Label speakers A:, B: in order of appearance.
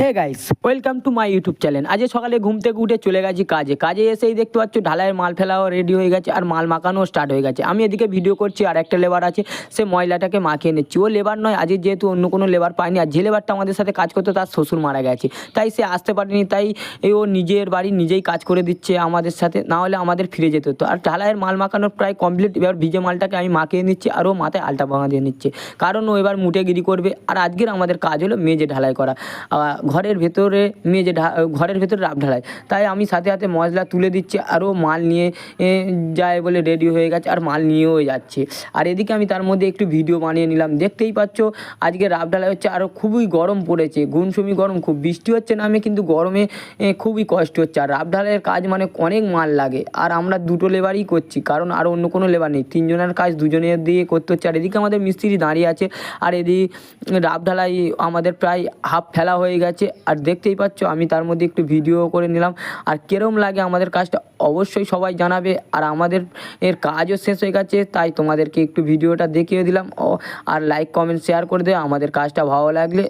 A: Hey guys welcome to my YouTube channel আজ সকালে ঘুম থেকে উঠে চলে গেছি কাজে। কাজে এসেই দেখতে পাচ্ছ, ঢালাইয়ের মাল ফেলাও রেডি হয়ে গেছে আর মাল মাখানো স্টার্ট হয়ে গেছে। আমি এদিকে ভিডিও করছি, আর একটা লেবার আছে, সে ময়লাটাকে মাখিয়ে নিচ্ছি। ও লেবার নয় আজ যেহেতু অন্য কোনো লেবার পায়নি, আর যে লেবারটা আমাদের সাথে কাজ করতো, তার শ্বশুর মারা গেছে। তাই সে আসতে পারেনি, তাই ও নিজের বাড়ি নিজেই কাজ করে দিচ্ছে আমাদের সাথে, না হলে আমাদের ফিরে যেতে হতো। আর ঢালাইয়ের মাল মাখানোর প্রায় কমপ্লিট এবার ভিজে মালটাকে আমি মাখিয়ে নিচ্ছি, আর ও মাথায় আলটা ভাঙা দিয়ে নিচ্ছে। কারণ ও এবার মুটেগিরি করবে, আর আজকের আমাদের কাজ হলো মেজে ঢালাই করা। ঘরের ভেতরে মেজে ঢা ঘরের ভেতরে রাব ঢালাই তাই আমি সাথে সাথে মশলা তুলে দিচ্ছি আরও মাল নিয়ে যায় বলে রেডি হয়ে গেছে আর মাল নিয়েও যাচ্ছে। আর এদিকে আমি তার মধ্যে একটু ভিডিও বানিয়ে নিলাম। দেখতেই পাচ্ছ, আজকে রাব ঢালাই হচ্ছে, আরও খুবই গরম পড়েছে। গুনসুমি গরম, খুব বৃষ্টি হচ্ছে না আমি, কিন্তু গরমে খুবই কষ্ট হচ্ছে। আর রাব ঢালাইয়ের কাজ মানে অনেক মাল লাগে। আর আমরা দুটো লেবারই করছি, কারণ আর অন্য কোনো লেবার নেই। তিনজনের কাজ দুজনের দিয়ে করতে হচ্ছে। আর এদিকে আমাদের মিস্ত্রি দাঁড়িয়ে আছে। আর এদিকে রাব ঢালাই আমাদের প্রায় হাফ ফেলা হয়ে গেছে। আর দেখতেই পাচ্ছ, আমি তার মধ্যে একটু ভিডিও করে নিলাম। আর কেরম লাগে আমাদের কাজটা অবশ্যই সবাই জানাবে। আর আমাদের এর কাজও শেষ হয়ে গেছে, তাই তোমাদেরকে একটু ভিডিওটা দেখিয়ে দিলাম। আর লাইক কমেন্ট শেয়ার করে দেবে আমাদের কাজটা ভালো লাগলে